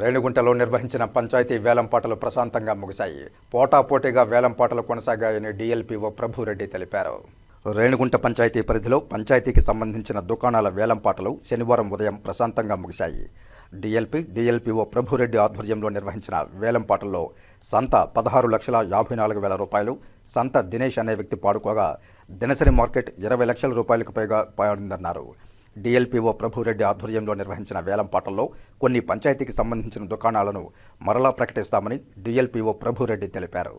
రేణిగుంటలో నిర్వహించిన పంచాయతీ వేలంపాటలు ప్రశాంతంగా ముగిశాయి. పోటాపోటీగా వేలంపాటలు కొనసాగాయని డీఎల్పీఓ ప్రభురెడ్డి తెలిపారు. రేణిగుంట పంచాయతీ పరిధిలో పంచాయతీకి సంబంధించిన దుకాణాల వేలంపాటలు శనివారం ఉదయం ప్రశాంతంగా ముగిశాయి. డిఎల్పి డిఎల్పీఓ ప్రభురెడ్డి ఆధ్వర్యంలో నిర్వహించిన వేలంపాటల్లో సంత పదహారు లక్షల యాభై నాలుగు వేల రూపాయలు సంత దినేష్ అనే వ్యక్తి పాడుకోగా దినసరి మార్కెట్ ఇరవై లక్షల రూపాయలకు పైగా పాడిందన్నారు. డిఎల్పీఓ ప్రభురెడ్డి ఆధ్వర్యంలో నిర్వహించిన వేలం పాటల్లో కొన్ని పంచాయతీకి సంబంధించిన దుకాణాలను మరలా ప్రకటిస్తామని డిఎల్పీఓ ప్రభురెడ్డి తెలిపారు.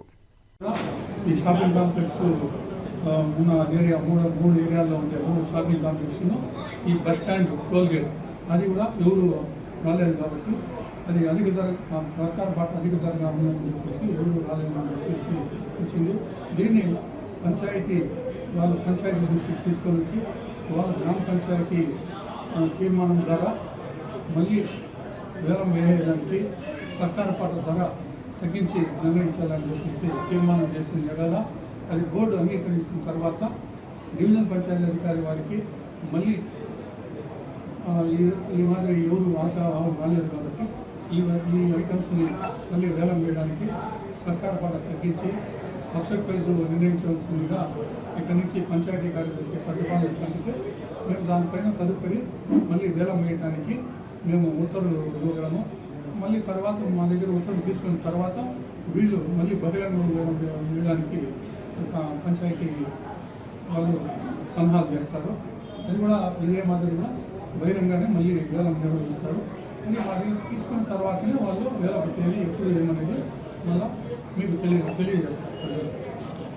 ఈ షాపింగ్ కాంప్లెక్స్ ఉన్న ఏరియా మూడు మూడు ఏరియాల్లో ఉండే మూడు షాపింగ్ కాంప్లెక్స్ను ఈ బస్ స్టాండ్ టోల్గేట్ అది కూడా ఎవరు రాలేదు కాబట్టి అది అధిక ధర ఆ, ప్రకార పాట అధిక ధరగా ఉందని చెప్పేసి ఎవరు రాలేదని చెప్పేసి వచ్చింది. దీన్ని పంచాయతీ వాళ్ళు పంచాయతీ దృష్టికి తీసుకొని వచ్చి గ్రామ పంచాయతీ తీర్మానం ద్వారా మళ్ళీ వేలం వేయడానికి సర్కారు పాట ధర తగ్గించి నిర్ణయించాలని చెప్పేసి తీర్మానం చేసిన జగల అది బోర్డు అంగీకరిస్తున్న తర్వాత డివిజన్ పంచాయతీ అధికారి వారికి మళ్ళీ ఈ మాదిరి ఎవరు ఆశాభావం రాలేదు కాబట్టి ఈ ఈ ఐటమ్స్ని మళ్ళీ వేలం వేయడానికి సర్కారు పాట తగ్గించి అప్సెట్ ప్రైజ్ నిర్ణయించవలసిందిగా ఇక్కడి నుంచి పంచాయతీ కార్యదర్శి ప్రతిపాదన పంపితే మేము దానిపైన తదుపరి మళ్ళీ వేలం వేయడానికి మేము ఉత్తర్వులు ఇవ్వగలము. మళ్ళీ తర్వాత మా దగ్గర ఉత్తర్వులు తీసుకున్న తర్వాత వీళ్ళు మళ్ళీ బహిరంగ వేయడానికి ఒక పంచాయతీ వాళ్ళు సలహాలు చేస్తారు. అది కూడా ఇదే మాదిరిగా బహిరంగానే మళ్ళీ వేలం నిర్వహిస్తారు. ఇది మా దగ్గర తీసుకున్న తర్వాతనే వాళ్ళు వేల తేదీ ఎప్పుడు ఏమనేది మళ్ళీ మీకు తెలియ తెలియజేస్తాను.